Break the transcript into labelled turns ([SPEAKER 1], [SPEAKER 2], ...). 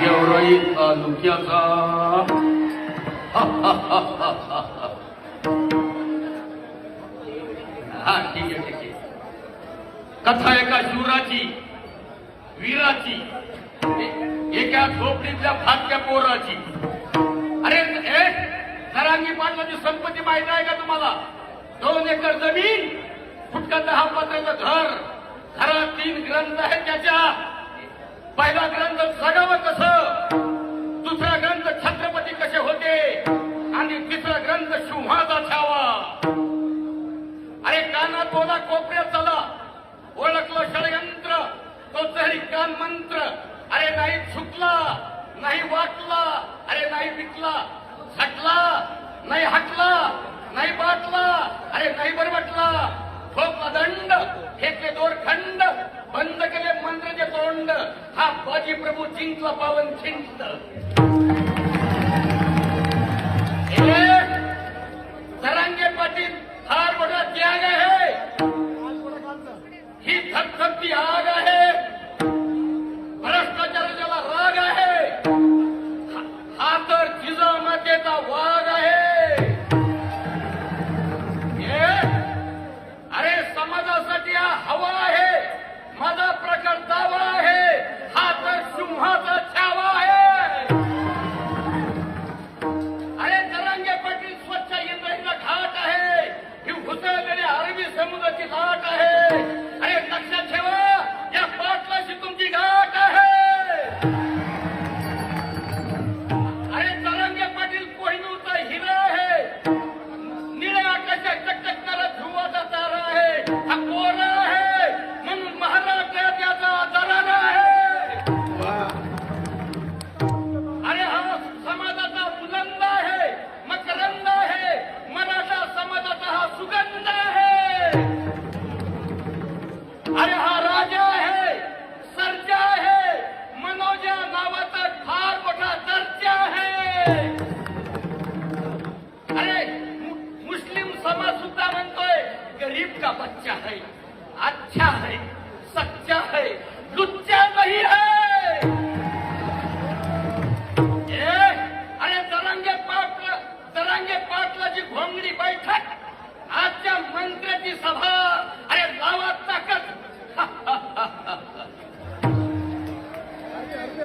[SPEAKER 1] गेवराई तालुक्याचा हा ठीक आहे ठीक आहे. कथा एका शिवराची वीराची एका झोपडीतल्या फाटक्या पोराची. अरे ए नरांगी पाटलाची संपत्ती माहीत आहे का तुम्हाला? दोन एकर जमीन फुटका दहा पात्राचं घर घरात तीन ग्रंथ आहेत त्याच्या. पहिला ग्रंथ जगावं कसं दुसरा ग्रंथ छत्रपती कसे होते? आणि तिसरा ग्रंथ सिंहाचा छावा अरे कानात बोला कोपऱ्यात चला. ओळखलं षडयंत्र. तो तरी कान मंत्र. अरे नाही चुकला नाही वाटला अरे नाही विकला झटला नाही घेतले दोर खंड बंद केले मंत्रचे तोंड हा बाजी प्रभू जिंकला पावन खिंड. बच्चा है अच्छा है सच्चा है लुच्चा नहीं है। ए अरे दरंगे पाटला दरंगे पाटलाची घोंगडी बैठक आजच्या मंत्र्याची सभा।